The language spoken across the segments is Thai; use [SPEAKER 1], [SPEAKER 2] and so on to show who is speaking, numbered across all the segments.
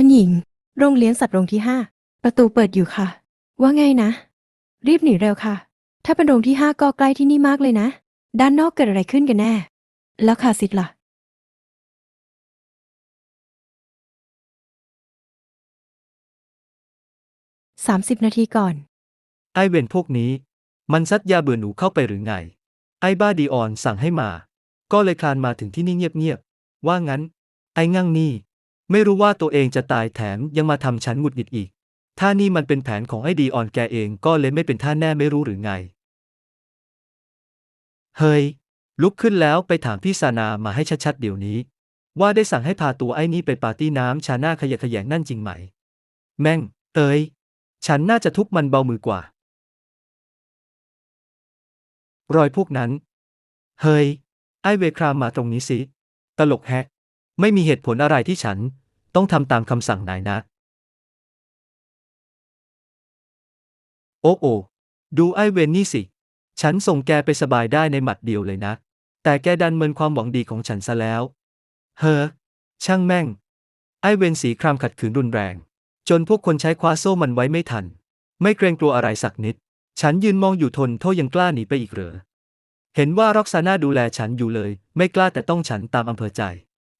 [SPEAKER 1] ท่านหญิง โรงเลี้ยงสัตว์โรงที่ห้า ประตูเปิดอยู่ค่ะ ว่าไงนะ รีบหนีเร็วค่ะ ถ้าเป็นโรงที่ห้าก็ใกล้ที่นี่มากเลยนะ ด้านนอกเกิดอะไรขึ้นกันแน่ แล้วคาสิทธ์ล่ะ สามสิบนาทีก่อน
[SPEAKER 2] ไอเวนพวกนี้ มันซัดยาเบื่อหนูเข้าไปหรือไง ไอบ้าดีออนสั่งให้มา ก็เลยคลานมาถึงที่นี่เงียบๆว่างั้น ไองั่งนี่ ไม่รู้ว่าตัวเองจะตายแถมยังมาทำฉันหงุดหงิดอีกถ้านี่มันเป็นแผนของไอ้ดีออนแกเองก็เลยไม่เป็นท่าแน่ไม่รู้หรือไง เฮ้ย ลุกขึ้นแล้วไปถามพี่ซานามาให้ชัดๆเดี๋ยวนี้ ว่าได้สั่งให้พาตัวไอ้นี่ไปปาร์ตี้น้ำชาหน้าขยะแขยงนั่นจริงไหม แม่ง เอ้ย ฉันน่าจะทุบมันเบามือกว่า รอยพวกนั้น เฮ้ย ไอเวครามมาตรงนี้สิ ตลกแฮะ ไม่มีเหตุผลอะไรที่ฉัน ต้องทำตามคำสั่งนายนะ โอ้โอดูไอเวนนี่สิ ฉันส่งแกไปสบายได้ในหมัดเดียวเลยนะ แต่แกดันเมินความหวังดีของฉันซะแล้ว เฮ้อ ช่างแม่ง ไอเวนสีครามขัดขืนรุนแรง จนพวกคนใช้คว้าโซ่มันไว้ไม่ทัน ไม่เกรงกลัวอะไรสักนิด ฉันยืนมองอยู่ทนโทษยังกล้าหนีไปอีกเหรอ เห็นว่าร็อกซาน่าดูแลฉันอยู่เลย ไม่กล้าแต่ต้องฉันตามอำเภอใจ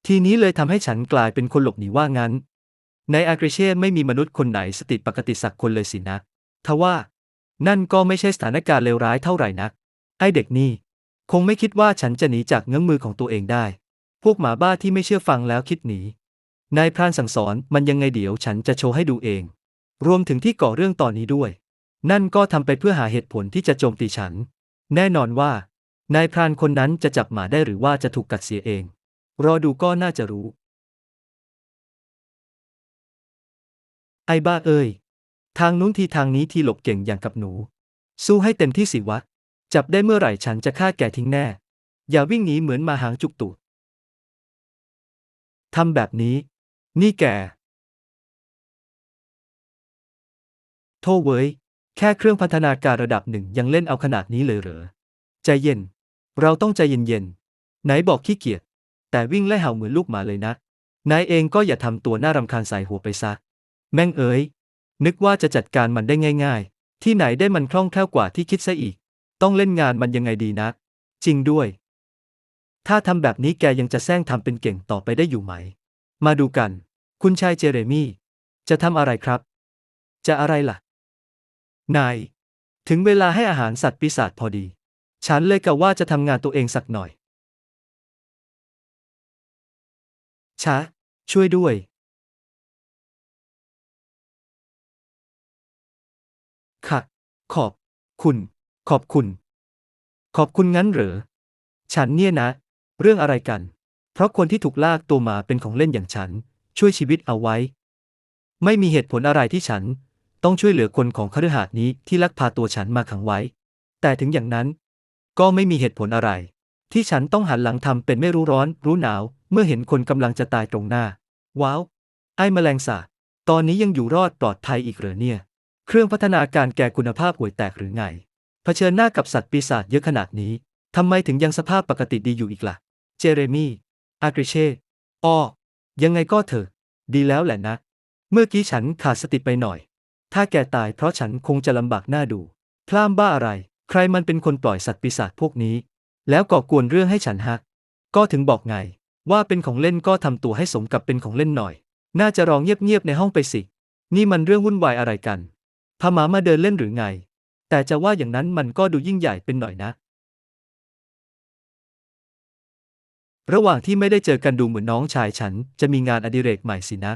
[SPEAKER 2] ทีนี้เลยทำให้ฉันกลายเป็นคนหลบหนีว่างั้น ในอากริเช่ไม่มีมนุษย์คนไหนสติปกติสักคนเลยสินะ ทว่า นั่นก็ไม่ใช่สถานการณ์เลวร้ายเท่าไหร่นัก ไอเด็กนี่ คงไม่คิดว่าฉันจะหนีจากเงื้อมือของตัวเองได้ พวกหมาบ้าที่ไม่เชื่อฟังแล้วคิดหนี นายพรานสั่งสอนมันยังไงเดี๋ยวฉันจะโชว์ให้ดูเอง รวมถึงที่ก่อเรื่องตอนนี้ด้วย นั่นก็ทำไปเพื่อหาเหตุผลที่จะโจมตีฉัน แน่นอนว่านายพรานคนนั้นจะจับหมาได้หรือว่าจะถูกกัดเสียเอง รอดูก็น่าจะรู้ ไอ้บ้าเอ้ย ทางนู้นทีทางนี้ทีหลบเก่งอย่างกับหนู สู้ให้เต็มที่สิวะ จับได้เมื่อไหร่ฉันจะฆ่าแกทิ้งแน่ อย่าวิ่งหนีเหมือนมาหางจุกตูดทำแบบนี้ นี่แก โทษเว้ย แค่เครื่องพัฒนาการระดับหนึ่งยังเล่นเอาขนาดนี้เลยเหรอ ใจเย็น เราต้องใจเย็นๆ ไหนบอกขี้เกียจ แต่วิ่งไล่เห่าเหมือนลูกหมาเลยนะนายเองก็อย่าทำตัวน่ารำคาญใส่หัวไปซะ แม่งเอ๋ย นึกว่าจะจัดการมันได้ง่าย ๆ ที่ไหนได้มันคล่องแคล่วกว่าที่คิดซะอีก ต้องเล่นงานมันยังไงดีนะ จริงด้วย ถ้าทำแบบนี้แกยังจะแซงทำเป็นเก่งต่อไปได้อยู่ไหม มาดูกัน คุณชายเจเรมี่ จะทำอะไรครับ จะอะไรล่ะ นาย ถึงเวลาให้อาหารสัตว์ปีศาจพอดี ฉันเลยกะว่าจะทำงานตัวเองสักหน่อย ช้าช่วยด้วย ค่ะ ขอบ คุณ ขอบคุณ ขอบคุณงั้นเหรอ ฉันเนี่ยนะ เรื่องอะไรกัน เพราะคนที่ถูกลากตัวมาเป็นของเล่นอย่างฉัน ช่วยชีวิตเอาไว้ ไม่มีเหตุผลอะไรที่ฉัน ต้องช่วยเหลือคนของคฤหาสน์นี้ที่ลักพาตัวฉันมาขังไว้ แต่ถึงอย่างนั้น ก็ไม่มีเหตุผลอะไร ที่ฉันต้องหันหลังทำเป็นไม่รู้ร้อน รู้หนาว เมื่อเห็นคนกำลังจะตายตรงหน้า ว้าว ไอ้แมลงสาบตอนนี้ยังอยู่รอดปลอดภัยอีกเหรอเนี่ย เครื่องพัฒนาการแก่คุณภาพห่วยแตกหรือไง เผชิญหน้ากับสัตว์ปีศาจเยอะขนาดนี้ทำไมถึงยังสภาพปกติดีอยู่อีกล่ะ เจเรมี่อากริเช่อ้อยังไงก็เถอะ ดีแล้วแหละนะ เมื่อกี้ฉันขาดสติไปหน่อย ถ้าแกตายเพราะฉันคงจะลำบากหน้าดู พลามบ้าอะไร ใครมันเป็นคนปล่อยสัตว์ปีศาจพวกนี้ แล้วก่อกวนเรื่องให้ฉันฮัก ก็ถึงบอกไง ว่าเป็นของเล่นก็ทำตัวให้สมกับเป็นของเล่นหน่อย น่าจะรองเงียบๆในห้องไปสิ นี่มันเรื่องวุ่นวายอะไรกันพาหมามาเดินเล่นหรือไง แต่จะว่าอย่างนั้นมันก็ดูยิ่งใหญ่เป็นหน่อยนะ ระหว่างที่ไม่ได้เจอกันดูเหมือนน้องชายฉัน จะมีงานอดิเรกใหม่สินะ